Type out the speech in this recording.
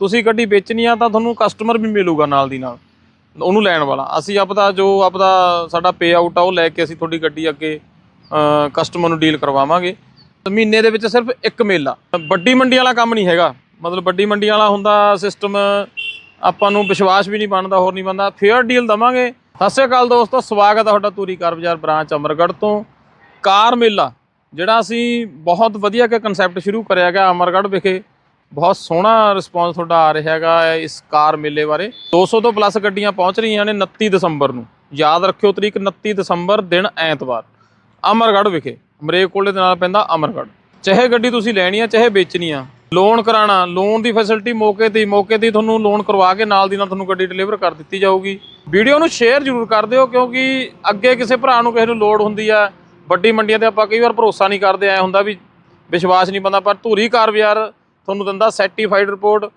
ਤੁਸੀਂ ਗੱਡੀ ਵੇਚਣੀ ਆ ਤਾਂ ਤੁਹਾਨੂੰ ਕਸਟਮਰ ਵੀ ਮਿਲੂਗਾ ਨਾਲ ਦੀ ਨਾਲ, ਉਹਨੂੰ ਲੈਣ ਵਾਲਾ। ਅਸੀਂ ਆਪਦਾ ਜੋ ਆਪਦਾ ਸਾਡਾ ਪੇ ਆਊਟ ਆ, ਉਹ ਲੈ ਕੇ ਅਸੀਂ ਤੁਹਾਡੀ ਗੱਡੀ ਅੱਗੇ ਕਸਟਮਰ ਨੂੰ ਡੀਲ ਕਰਵਾਵਾਂਗੇ। ਮਹੀਨੇ ਦੇ ਵਿੱਚ ਸਿਰਫ ਇੱਕ ਮੇਲਾ। ਵੱਡੀ ਮੰਡੀ ਵਾਲਾ ਕੰਮ ਨਹੀਂ ਹੈਗਾ। ਮਤਲਬ ਵੱਡੀ ਮੰਡੀ ਵਾਲਾ ਹੁੰਦਾ ਸਿਸਟਮ ਆਪਾਂ ਨੂੰ ਵਿਸ਼ਵਾਸ ਵੀ ਨਹੀਂ ਬਣਦਾ, ਹੋਰ ਨਹੀਂ ਬਣਦਾ। ਫੇਅਰ ਡੀਲ ਦਵਾਂਗੇ। ਸਤਿ ਸ਼੍ਰੀ ਅਕਾਲ ਦੋਸਤੋ, ਸਵਾਗਤ ਹੈ ਤੁਹਾਡਾ ਤੂਰੀ ਕਾਰ ਬਾਜ਼ਾਰ ਬ੍ਰਾਂਚ ਅਮਰਗੜ੍ਹ ਤੋਂ। ਕਾਰ ਮੇਲਾ, ਜਿਹੜਾ ਅਸੀਂ ਬਹੁਤ ਵਧੀਆ ਇੱਕ ਕਨਸੈਪਟ ਸ਼ੁਰੂ ਕਰਿਆ ਗਿਆ ਅਮਰਗੜ੍ਹ ਵਿਖੇ। ਬਹੁਤ ਸੋਹਣਾ ਰਿਸਪੌਂਸ ਤੁਹਾਡਾ ਆ ਰਿਹਾ ਹੈਗਾ ਇਸ ਕਾਰ ਮੇਲੇ ਬਾਰੇ। 200 ਤੋਂ ਪਲੱਸ ਗੱਡੀਆਂ ਪਹੁੰਚ ਰਹੀਆਂ ਨੇ 29 ਦਸੰਬਰ ਨੂੰ। ਯਾਦ ਰੱਖਿਓ ਤਰੀਕ 29 ਦਸੰਬਰ, ਦਿਨ ਐਤਵਾਰ। ਅਮਰਗੜ੍ਹ ਵਿਖੇ ਮਰੇਕੋਲੇ ਦੇ ਨਾਲ ਪੈਂਦਾ ਅਮਰਗੜ੍ਹ। ਚਾਹੇ ਗੱਡੀ ਤੁਸੀਂ ਲੈਣੀ ਆ, ਚਾਹੇ ਵੇਚਣੀ ਆ ਲੋਨ ਕਰਾਣਾ ਲੋਨ ਦੀ ਫੈਸਿਲਿਟੀ ਮੌਕੇ ਤੇ ਹੀ- ਮੌਕੇ ਤੇ ਹੀ ਤੁਹਾਨੂੰ ਲੋਨ ਕਰਵਾ ਕੇ ਨਾਲ ਦੀ ਨਾਲ ਤੁਹਾਨੂੰ ਗੱਡੀ ਡਿਲੀਵਰ ਕਰ ਦਿੱਤੀ ਜਾਊਗੀ। ਵੀਡੀਓ ਨੂੰ ਸ਼ੇਅਰ ਜ਼ਰੂਰ ਕਰ ਦਿਓ, ਕਿਉਂਕਿ ਅੱਗੇ ਕਿਸੇ ਭਰਾ ਨੂੰ ਕਿਸੇ ਨੂੰ ਲੋੜ ਹੁੰਦੀ ਆ, ਵੱਡੀ ਮੰਡੀਆਂ ਤੇ ਆਪਾਂ ਕਈ ਵਾਰ ਭਰੋਸਾ ਨਹੀਂ ਕਰਦੇ, ਐ ਹੁੰਦਾ ਵੀ ਵਿਸ਼ਵਾਸ ਨਹੀਂ ਬੰਦਾ ਪਰ ਧੂਰੀ ਕਾਰ ਬਾਜ਼ਾਰ ਤੁਹਾਨੂੰ ਦਿੰਦਾ ਸਰਟੀਫਾਈਡ ਰਿਪੋਰਟ